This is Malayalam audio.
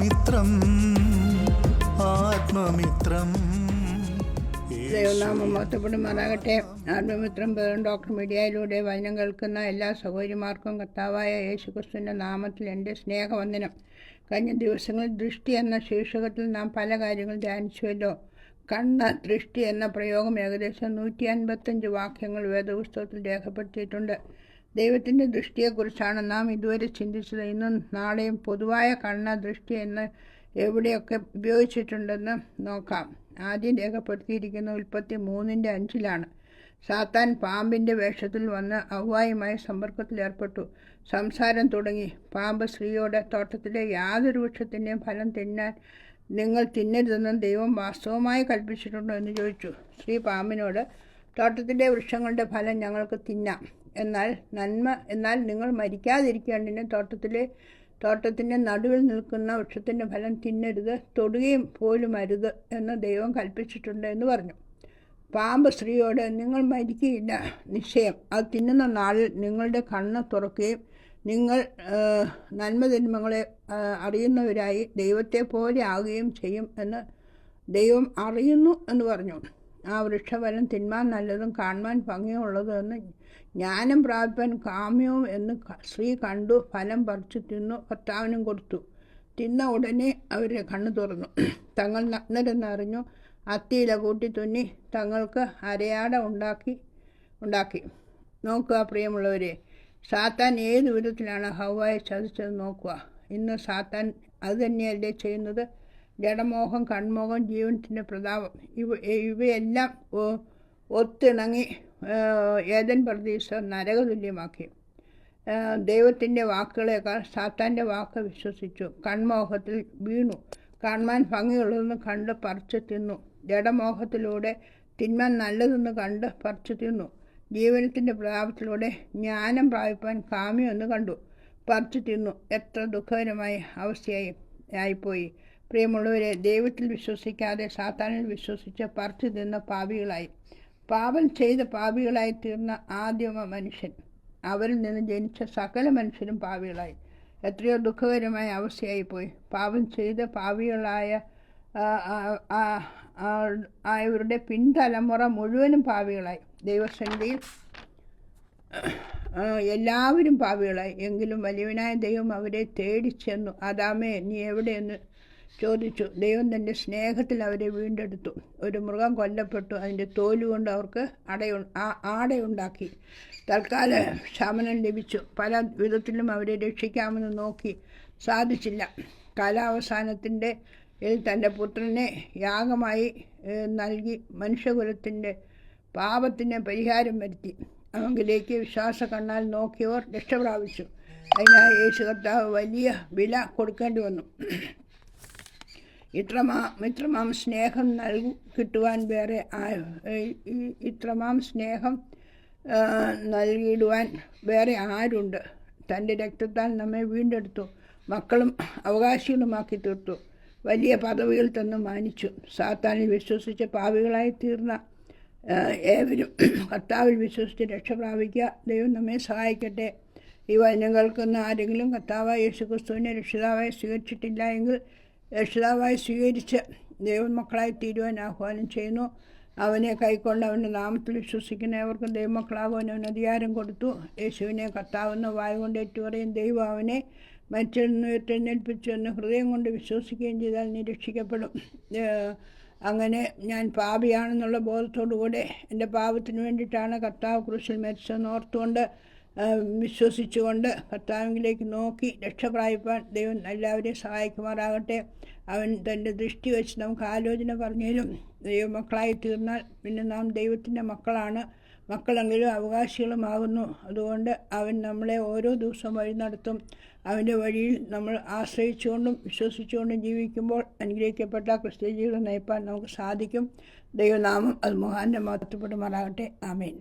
ആത്മമിത്രം ആത്മമിത്രം. ദൈവനാമം മഹത്വപ്പെടുമാറാകട്ടെ. ആത്മമിത്രം പേരും ഡോക്ടർ മീഡിയയിലൂടെ വചനം കേൾക്കുന്ന എല്ലാ സഹോദരിമാർക്കും കർത്താവായ യേശുക്രിസ്തുവിന്റെ നാമത്തിൽ എന്റെ സ്നേഹവന്ദനം. കഴിഞ്ഞ ദിവസങ്ങളിൽ ദൃഷ്ടി എന്ന ശീർഷകത്തിൽ നാം പല കാര്യങ്ങൾ ധ്യാനിച്ചുവല്ലോ. കണ്ണ് ദൃഷ്ടി എന്ന പ്രയോഗം ഏകദേശം നൂറ്റി അൻപത്തഞ്ച് വാക്യങ്ങൾ വേദപുസ്തകത്തിൽ രേഖപ്പെടുത്തിയിട്ടുണ്ട്. ദൈവത്തിന്റെ ദൃഷ്ടിയെക്കുറിച്ചാണ് നാം ഇതുവരെ ചിന്തിച്ചത്. ഇന്നും നാളെയും പൊതുവായ കണ്ണ ദൃഷ്ടി എന്ന് എവിടെയൊക്കെ ഉപയോഗിച്ചിട്ടുണ്ടെന്ന് നോക്കാം. ആദ്യം രേഖപ്പെടുത്തിയിരിക്കുന്ന ഉൽപ്പത്തി മൂന്നിന്റെ അഞ്ചിലാണ്. സാത്താൻ പാമ്പിന്റെ വേഷത്തിൽ വന്ന് അവ്വായുമായി സമ്പർക്കത്തിലേർപ്പെട്ടു സംസാരം തുടങ്ങി. പാമ്പ് സ്ത്രീയോട് തോട്ടത്തിലെ യാതൊരു വൃക്ഷത്തിന്റെയും ഫലം തിന്നാൻ നിങ്ങൾ തിന്നരുതെന്നും ദൈവം വാസ്തവമായി കൽപ്പിച്ചിട്ടുണ്ടോ? എന്ന് ചോദിച്ചു. സ്ത്രീ പാമ്പിനോട് തോട്ടത്തിന്റെ വൃക്ഷങ്ങളുടെ ഫലം ഞങ്ങൾക്ക് തിന്നാം. എന്നാൽ നന്മ എന്നാൽ നിങ്ങൾ മരിക്കാതിരിക്കേണ്ടതിന് തോട്ടത്തിലെ തോട്ടത്തിന്റെ നടുവിൽ നിൽക്കുന്ന വൃക്ഷത്തിന്റെ ഫലം തിന്നരുത് തൊടുകയും പോലും അരുത് എന്ന് ദൈവം കൽപ്പിച്ചിട്ടുണ്ട് എന്ന് പറഞ്ഞു. പാമ്പ് സ്ത്രീയോട് നിങ്ങൾ മരിക്കുകയില്ല നിശ്ചയം. അത് തിന്നുന്ന നാളിൽ നിങ്ങളുടെ കണ്ണ് തുറക്കുകയും നിങ്ങൾ നന്മ തിന്മകളെ അറിയുന്നവരായി ദൈവത്തെ പോലെ ആകുകയും ചെയ്യും എന്ന് ദൈവം അറിയുന്നു എന്ന് പറഞ്ഞു. ആ വൃക്ഷഫലം തിന്മാൻ നല്ലതും കാണുവാൻ ഭംഗിയുള്ളതും എന്ന് ജ്ഞാനം പ്രാപ്യൻ കാമ്യവും എന്ന് സ്ത്രീ കണ്ടു ഫലം പറിച്ചു തിന്നു ഭർത്താവിനും കൊടുത്തു. തിന്ന ഉടനെ അവരെ കണ്ണു തുറന്നു. തങ്ങൾ നഗ്നരെന്നറിഞ്ഞു അത്തിയില കൂട്ടി തുന്നി തങ്ങൾക്ക് അരയാട ഉണ്ടാക്കി ഉണ്ടാക്കി. നോക്കുക പ്രിയമുള്ളവരെ സാത്താൻ ഏത് വിധത്തിലാണ് ഹവായെ ചതിച്ചത് നോക്കുക. ഇന്ന് സാത്താൻ അത് തന്നെയല്ലേ ചെയ്യുന്നത്? ജഡമോഹം കൺമോഹം ജീവനത്തിന്റെ പ്രതാപം. ഇവ ഇവയെല്ലാം ഒത്തിണങ്ങി ഏതൻ പ്രതീക്ഷ നരകതുല്യമാക്കി. ദൈവത്തിന്റെ വാക്കുകളേക്കാൾ സാത്താന്റെ വാക്ക് വിശ്വസിച്ചു. കൺമോഹത്തിൽ വീണു. കാണുവാൻ ഭംഗിയുള്ളതെന്ന് കണ്ട് പറിച്ചു തിന്നു. ജഡമോഹത്തിലൂടെ തിന്മ നല്ലതെന്ന് കണ്ട് പറിച്ചു തിന്നു. ജീവനത്തിന്റെ പ്രതാപത്തിലൂടെ ജ്ഞാനം പ്രാപിപ്പാൻ കാമ്യമെന്ന് കണ്ടു. പറിച്ചു തിന്നു. എത്ര ദുഃഖകരമായ അവസ്ഥയായി ആയിപ്പോയി. പ്രിയമുള്ളവരെ ദൈവത്തിൽ വിശ്വസിക്കാതെ സാത്താനിൽ വിശ്വസിച്ച് പറിച്ചു തിന്ന പാപികളായി. പാപം ചെയ്ത പാപികളായി തീർന്ന ആദ്യമ മനുഷ്യൻ. അവരിൽ നിന്ന് ജനിച്ച സകല മനുഷ്യരും പാപികളായി. എത്രയോ ദുഃഖകരമായ അവസ്ഥയായി പോയി പാപം ചെയ്ത പാപികളായ ആയവരുടെ പിൻതലമുറ മുഴുവനും പാപികളായി. ദൈവസന്നിധിയിൽ എല്ലാവരും പാപികളായി. എങ്കിലും വലിയവനായ ദൈവം അവരെ തേടിച്ചെന്നു അതാമേ നീ എവിടെയെന്ന് ചോദിച്ചു ദൈവം തന്റെ സ്നേഹത്തിൽ അവരെ വീണ്ടെടുത്തു. ഒരു മൃഗം കൊല്ലപ്പെട്ടു. അതിന്റെ തോലുകൊണ്ട് അവർക്ക് അടയു ആടയുണ്ടാക്കി തൽക്കാല ശമനം ലഭിച്ചു. പല വിധത്തിലും അവരെ രക്ഷിക്കാമെന്ന് നോക്കി. സാധിച്ചില്ല. കാലാവസാനത്തിന്റെ തന്റെ പുത്രനെ യാഗമായി നൽകി മനുഷ്യകുലത്തിന്റെ പാപത്തിന് പരിഹാരം വരുത്തി. അവങ്കിലേക്ക് വിശ്വാസ കണ്ണാൽ നോക്കിയവർ രക്ഷപ്രാപിച്ചു. അതിനായി യേശു കർത്താവ് വലിയ വില കൊടുക്കേണ്ടി വന്നു. ഇത്രമാ ഇത്രമാം സ്നേഹം നൽകി കിട്ടുവാൻ വേറെ ഇത്രമാം സ്നേഹം നൽകിയിടുവാൻ വേറെ ആരുണ്ട്? തന്റെ രക്തത്താൽ നമ്മെ വീണ്ടെടുത്തു. മക്കളും അവകാശികളുമാക്കി തീർത്തു. വലിയ പദവികൾ തന്നു മാനിച്ചു. സാത്താനിൽ വിശ്വസിച്ച പാവികളായി തീർന്ന ഏവരും കർത്താവിൽ വിശ്വസിച്ച് രക്ഷ പ്രാപിക്കുക ദൈവം നമ്മെ സഹായിക്കട്ടെ. ഈ വചനം കേൾക്കുന്ന ആരെങ്കിലും കർത്താവായ യേശു ക്രിസ്തുവിനെ രക്ഷിതാവായി സ്വീകരിച്ചിട്ടില്ല എങ്കിൽ രക്ഷിതാവായി സ്വീകരിച്ച് ദൈവമക്കളായി തീരുവാൻ ആഹ്വാനം ചെയ്യുന്നു. അവനെ കൈക്കൊണ്ട് അവന്റെ നാമത്തിൽ വിശ്വസിക്കുന്നവർക്ക് ദൈവമക്കളാകുവാൻ അവൻ അധികാരം കൊടുത്തു. യേശുവിനെ കത്താവുന്ന വായ കൊണ്ട് ഏറ്റുപറയും ദൈവം അവനെ നിന്ന് എഴുന്നേൽപ്പിച്ചു എന്ന് ഹൃദയം കൊണ്ട് വിശ്വസിക്കുകയും ചെയ്താൽ നിരീക്ഷിക്കപ്പെടും അങ്ങനെ ഞാൻ പാപിയാണെന്നുള്ള ബോധത്തോടുകൂടെ എന്റെ പാപത്തിന് വേണ്ടിയിട്ടാണ് കർത്താവ് ക്രൂശിൽ മരിച്ചതെന്ന് ഓർത്തുകൊണ്ട് വിശ്വസിച്ചുകൊണ്ട് കർത്താവിലേക്ക് നോക്കി രക്ഷപ്രായപ്പാൻ ദൈവം എല്ലാവരെയും സഹായിക്കുമാറാകട്ടെ. അവൻ തന്റെ ദൃഷ്ടി വെച്ച് നമുക്ക് ആലോചന പറഞ്ഞാലും ദൈവമക്കളായി തീർന്നാൽ പിന്നെ നാം ദൈവത്തിന്റെ മക്കളാണ്. മക്കളെങ്കിലും അവകാശികളുമാകുന്നു. അതുകൊണ്ട് അവൻ നമ്മളെ ഓരോ ദിവസവും വഴി നടത്തും. അവന്റെ വഴിയിൽ നമ്മൾ ആശ്രയിച്ചുകൊണ്ടും വിശ്വസിച്ചുകൊണ്ടും ജീവിക്കുമ്പോൾ അനുഗ്രഹിക്കപ്പെട്ട ക്രിസ്ത്യ ജീവിതം നയിപ്പാൻ നമുക്ക് സാധിക്കും. ദൈവനാമം അത് മഹാന്റെ മഹത്വപ്പെടുമാറാകട്ടെ. ആമേൻ.